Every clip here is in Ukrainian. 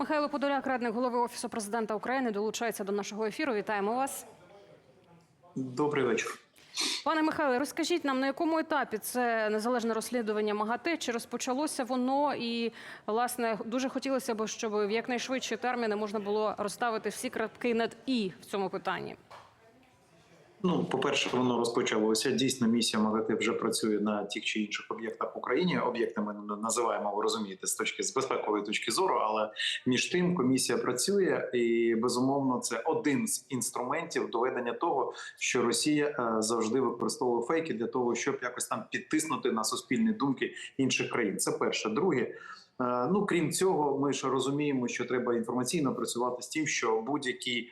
Михайло Подоляк, радник голови офісу президента України, долучається до нашого ефіру. Вітаємо вас, Добрий вечір. пане Михайле. Розкажіть нам на якому етапі це незалежне розслідування МАГАТЕ? Чи розпочалося воно? І власне дуже хотілося б, щоб в якнайшвидші терміни можна було розставити всі крапки над і в цьому питанні. Ну, по-перше, воно розпочалося. Дійсно, місія МАГАТЕ вже працює на тих чи інших об'єктах в Україні. Об'єкти ми називаємо, ви розумієте, з точки з безпекової точки зору. Але між тим комісія працює, і безумовно, це один з інструментів доведення того, що Росія е, завжди використовує фейки для того, щоб якось там підтиснути на суспільні думки інших країн. Це перше. Друге. е, Ну крім цього, ми ж розуміємо, що треба інформаційно працювати з тим, що будь-які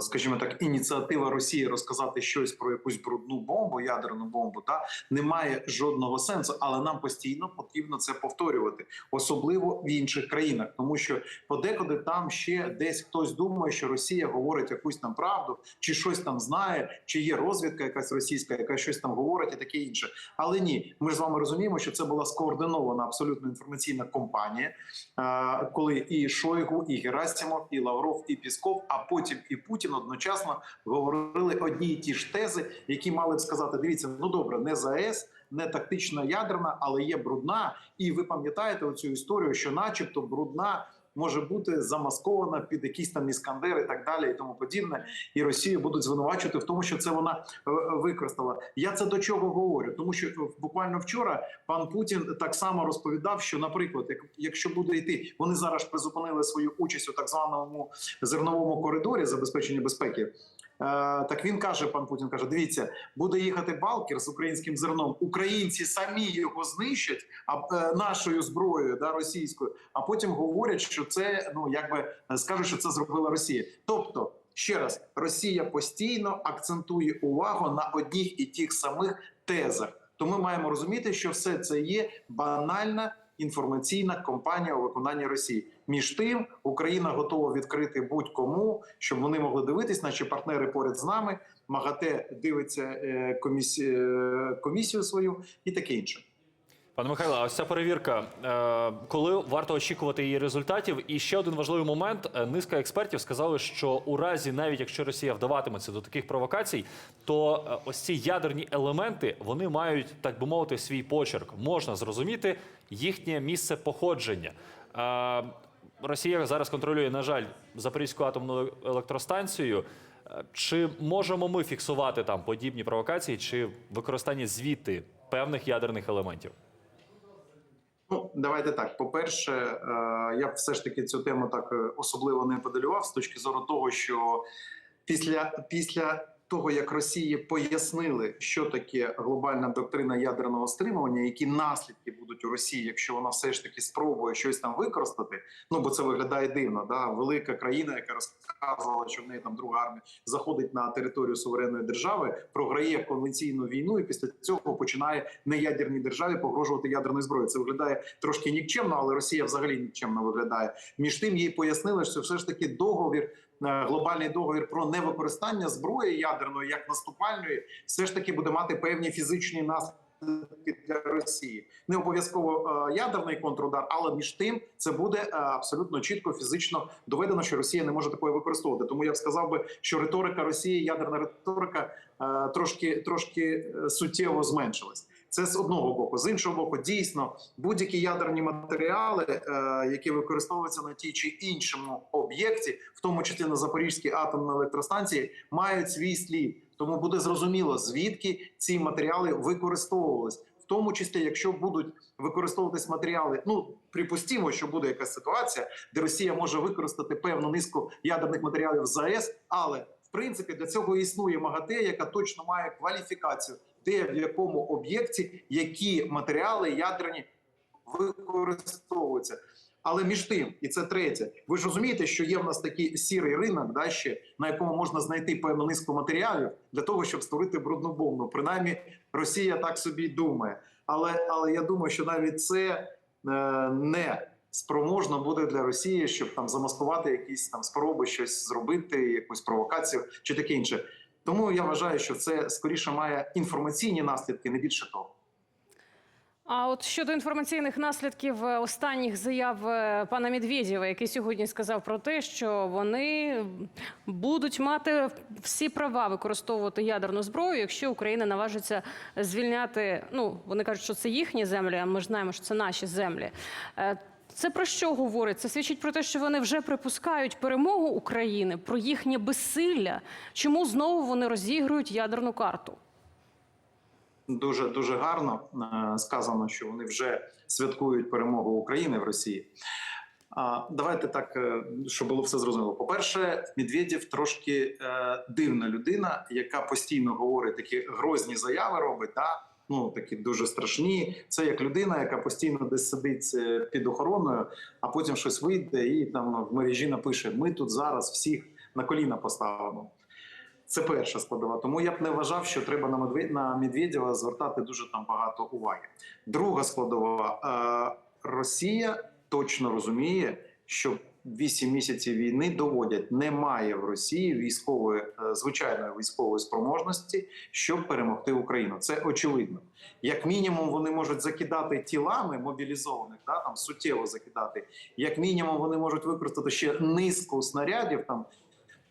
скажімо так, ініціатива Росії розказати щось про якусь брудну бомбу, ядерну бомбу, та не має жодного сенсу, але нам постійно потрібно це повторювати, особливо в інших країнах, тому що подекуди там ще десь хтось думає, що Росія говорить якусь там правду, чи щось там знає, чи є розвідка якась російська, яка щось там говорить, і таке інше. Але ні, ми ж з вами розуміємо, що це була скоординована абсолютно інформаційна кампанія, е, коли і Шойгу, і Герасимов, і Лавров, і Пісков, а потім і Путін одночасно говорили одні і ті ж тези, які мали б сказати: дивіться, ну добре, не ЗАЕС, не тактична ядерна, але є брудна. І ви пам'ятаєте оцю історію, що, начебто, брудна. Може бути замаскована під якісь там іскандери і так далі, і тому подібне, і Росію будуть звинувачувати в тому, що це вона е, використала. Я це до чого говорю? Тому що е, буквально вчора пан Путін так само розповідав, що, наприклад, як якщо буде йти, вони зараз призупинили свою участь у так званому зерновому коридорі забезпечення безпеки. Е, Так він каже, пан Путін каже: дивіться, буде їхати Балкер з українським зерном. Українці самі його знищать а е, нашою зброєю, да російською. А потім говорять, що це ну якби е, скажуть, що це зробила Росія. Тобто, ще раз, Росія постійно акцентує увагу на одних і тих самих тезах. То ми маємо розуміти, що все це є банальна інформаційна кампанія у виконанні Росії. Між тим, Україна готова відкрити будь-кому, щоб вони могли дивитись, наші партнери поряд з нами. МАГАТЕ дивиться е, комісі... е, комісію свою і таке інше. Пане Михайло, ось ця перевірка, е, коли варто очікувати її результатів? І ще один важливий момент: низка експертів сказали, що у разі, навіть якщо Росія вдаватиметься до таких провокацій, то ось ці ядерні елементи вони мають, так би мовити, свій почерк. Можна зрозуміти їхнє місце походження. Росія зараз контролює, на жаль, Запорізьку атомну електростанцію. Чи можемо ми фіксувати там подібні провокації чи використання звідти певних ядерних елементів? Ну, давайте так. По-перше, е, я б все ж таки цю тему так е, особливо не подалював з точки зору того, що після, після того, як Росії пояснили, що таке глобальна доктрина ядерного стримування, які наслідки будуть у Росії, якщо вона все ж таки спробує щось там використати. Ну бо це виглядає дивно. Да? Велика країна, яка розказувала, що в неї там друга армія заходить на територію суверенної держави, програє конвенційну війну, і після цього починає неядерній державі погрожувати ядерною зброєю. Це виглядає трошки нікчемно, але Росія взагалі нікчемно виглядає. Між тим їй пояснили, що все ж таки договір. Е, Глобальний договір про невикористання зброї ядерної як наступальної, все ж таки буде мати певні фізичні наслідки для Росії. Не обов'язково е, ядерний контрудар, але між тим це буде е, абсолютно чітко фізично доведено, що Росія не може такої використовувати. Тому я б сказав би, що риторика Росії, ядерна риторика трошки трошки суттєво зменшилась. Це з одного боку, з іншого боку, дійсно будь-які ядерні матеріали, е, які використовуються на тій чи іншому об'єкті, в тому числі на Запорізькій атомній електростанції, мають свій слід. Тому буде зрозуміло, звідки ці матеріали використовувались. В тому числі, якщо будуть використовуватись матеріали, ну припустімо, що буде якась ситуація, де Росія може використати певну низку ядерних матеріалів з АЕС, але в принципі для цього існує МАГАТЕ, яка точно має кваліфікацію, де в якому об'єкті які матеріали ядерні використовуються. Але між тим, і це третє, ви ж розумієте, що є в нас такий сірий ринок, да, ще, на якому можна знайти певну низку матеріалів для того, щоб створити брудну бомбу. Принаймні, Росія так собі думає. Але, але я думаю, що навіть це е, не спроможно буде для Росії, щоб там замаскувати якісь там спроби щось зробити, якусь провокацію чи таке інше. Тому я вважаю, що це скоріше має інформаційні наслідки, не більше того. А от щодо інформаційних наслідків е, останніх заяв е, пана Медведєва, який сьогодні сказав про те, що вони будуть мати всі права використовувати ядерну зброю, якщо Україна наважиться звільняти. Ну вони кажуть, що це їхні землі. А ми ж знаємо, що це наші землі. Це про що говорить? Це свідчить про те, що вони вже припускають перемогу України, про їхнє безсилля. Чому знову вони розігрують ядерну карту? Дуже дуже гарно е, сказано, що вони вже святкують перемогу України в Росії. Давайте так, е, щоб було все зрозуміло. По-перше, Медведєв трошки е, дивна людина, яка постійно говорить такі грозні заяви, робить? Ну такі дуже страшні. Це як людина, яка постійно десь сидить е, під охороною, а потім щось вийде і там в мережі напише: Ми тут зараз всіх на коліна поставимо. Це перша складова. Тому я б не вважав, що треба на на Медведєва звертати дуже там багато уваги. Друга складова Е, Росія точно розуміє, що 8 місяців війни доводять, немає в Росії військової е, звичайної військової спроможності, щоб перемогти Україну. Це очевидно. Як мінімум, вони можуть закидати тілами мобілізованих, да, там суттєво закидати. Як мінімум, вони можуть використати ще низку снарядів там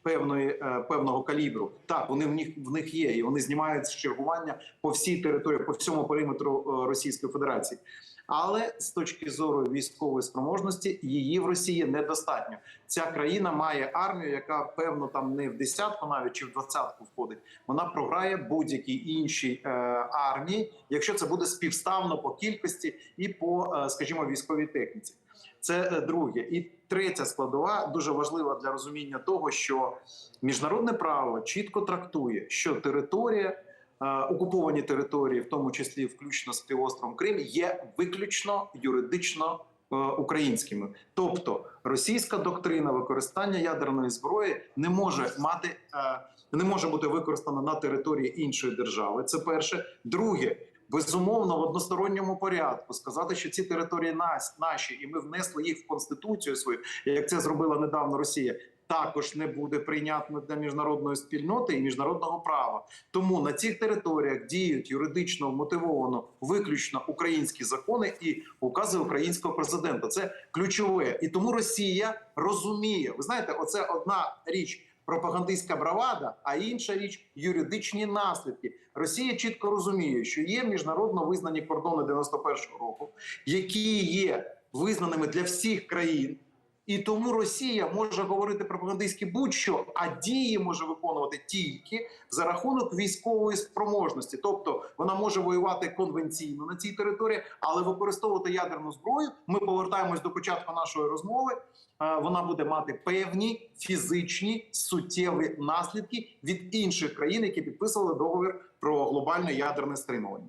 певної е, певного калібру. Так, вони в них в них є, і вони знімають чергування по всій території, по всьому периметру е, Російської Федерації. Але з точки зору військової спроможності її в Росії недостатньо. Ця країна має армію, яка певно там не в десятку, навіть чи в двадцятку входить. Вона програє будь-якій іншій е, армії, якщо це буде співставно по кількості і по, е, скажімо, військовій техніці. Це е, друге. І третя складова дуже важлива для розуміння того, що міжнародне право чітко трактує, що територія, окуповані території, в тому числі включно з півостровом Крим, є виключно юридично е, українськими. Тобто російська доктрина використання ядерної зброї не може мати. е, Не може бути використана на території іншої держави. Це перше. Друге, безумовно в односторонньому порядку сказати, що ці території нас наші, і ми внесли їх в конституцію свою, як це зробила недавно Росія. Також не буде прийнятно для міжнародної спільноти і міжнародного права. Тому на цих територіях діють юридично мотивовано виключно українські закони і укази українського президента. Це ключове, і тому Росія розуміє. Ви знаєте, оце одна річ пропагандистська бравада, а інша річ юридичні наслідки. Росія чітко розуміє, що є міжнародно визнані кордони 91-го року, які є визнаними для всіх країн. І тому Росія може говорити пропагандистськи будь-що, а дії може виконувати тільки за рахунок військової спроможності. Тобто вона може воювати конвенційно на цій території, але використовувати ядерну зброю. Ми повертаємось до початку нашої розмови. е, Вона буде мати певні фізичні суттєві наслідки від інших країн, які підписували договір про глобальне ядерне стримування.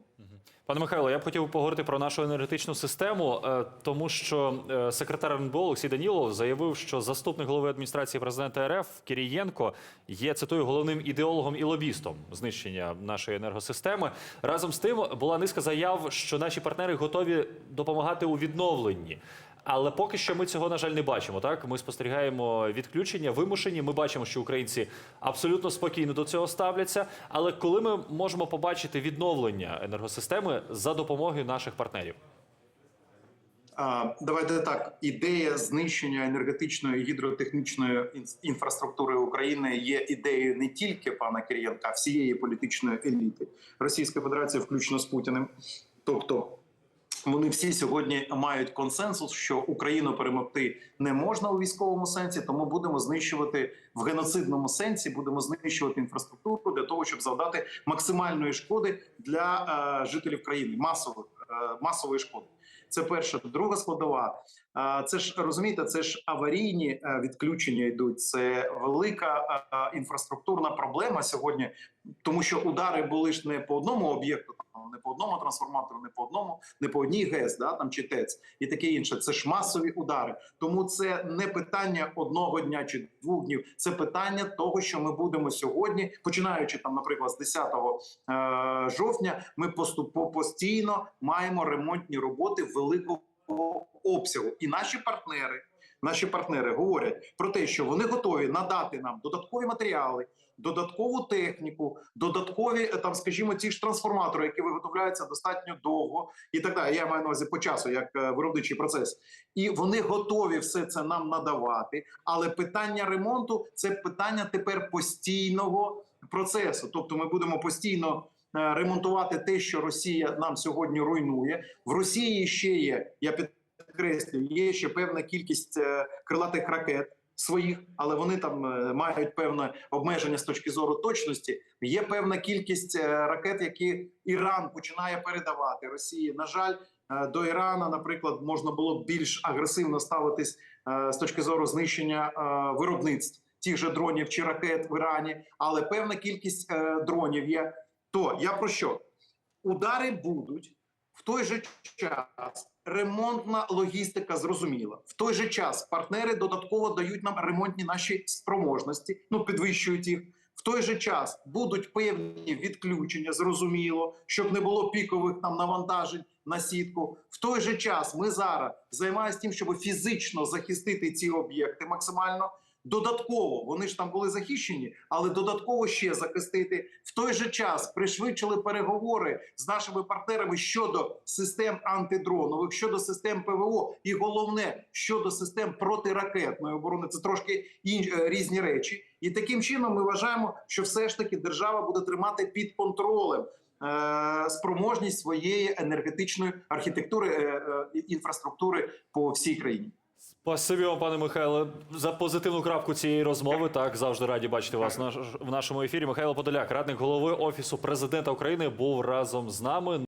Пане Михайло, я б хотів поговорити про нашу енергетичну систему, е, тому що е, секретар РНБО Олексій Данілов заявив, що заступник голови адміністрації президента РФ Кирієнко є цитую головним ідеологом і лобістом знищення нашої енергосистеми. Разом з тим була низка заяв, що наші партнери готові допомагати у відновленні. Але поки що ми цього на жаль не бачимо. Так ми спостерігаємо відключення, вимушені. Ми бачимо, що українці абсолютно спокійно до цього ставляться. Але коли ми можемо побачити відновлення енергосистеми за допомогою наших партнерів? Давайте так. Ідея знищення енергетичної гідротехнічної інфраструктури України є ідеєю не тільки пана Кирієнка, а всієї політичної еліти Російської Федерації, включно з Путіним. Тобто вони всі сьогодні мають консенсус, що Україну перемогти не можна у військовому сенсі, тому будемо знищувати в геноцидному сенсі, будемо знищувати інфраструктуру для того, щоб завдати максимальної шкоди для е, жителів країни, масових е, масової шкоди. Це перша, друга складова. А, Це ж розумієте, це ж аварійні е, відключення йдуть. Це велика е, інфраструктурна проблема сьогодні, тому що удари були ж не по одному об'єкту, не по одному трансформатору, не по одному, не по одній ГЕС, да там чи ТЕЦ і таке інше. Це ж масові удари. Тому це не питання одного дня чи двох днів. Це питання того, що ми будемо сьогодні, починаючи там, наприклад, з 10 е, жовтня, ми поступово постійно маємо ремонтні роботи великого обсягу, і наші партнери. Наші партнери говорять про те, що вони готові надати нам додаткові матеріали, додаткову техніку, додаткові е, там, скажімо, ті ж трансформатори, які виготовляються достатньо довго, і так далі. Я маю на увазі по часу, як е, виробничий процес, і вони готові все це нам надавати. Але питання ремонту це питання тепер постійного процесу. Тобто, ми будемо постійно. е, Ремонтувати те, що Росія нам сьогодні руйнує, в Росії ще є. Я підкреслюю, є ще певна кількість е, крилатих ракет своїх, але вони там е, мають певне обмеження з точки зору точності. Є певна кількість е, ракет, які Іран починає передавати Росії. На жаль, до Ірана, наприклад, можна було більш агресивно ставитись з точки зору знищення виробництв тих же дронів чи ракет в Ірані, але певна кількість дронів є. То я про що? Удари будуть в той же час. Ремонтна логістика зрозуміла. В той же час партнери додатково дають нам ремонтні наші спроможності, ну підвищують їх. В той же час будуть певні відключення, зрозуміло, щоб не було пікових там навантажень на сітку. В той же час ми зараз займаємося тим, щоб фізично захистити ці об'єкти максимально. Додатково вони ж там були захищені, але додатково ще захистити в той же час пришвидшили переговори з нашими партнерами щодо систем антидронових, щодо систем ПВО, і головне щодо систем протиракетної оборони. Це трошки інш, е, різні речі. І таким чином ми вважаємо, що все ж таки держава буде тримати під контролем. е, Спроможність своєї енергетичної архітектури е, інфраструктури по всій країні. Спасибі вам, пане Михайле, за позитивну крапку цієї розмови. Так, завжди раді бачити вас в нашому ефірі. Михайло Подоляк, радник голови офісу президента України, був разом з нами.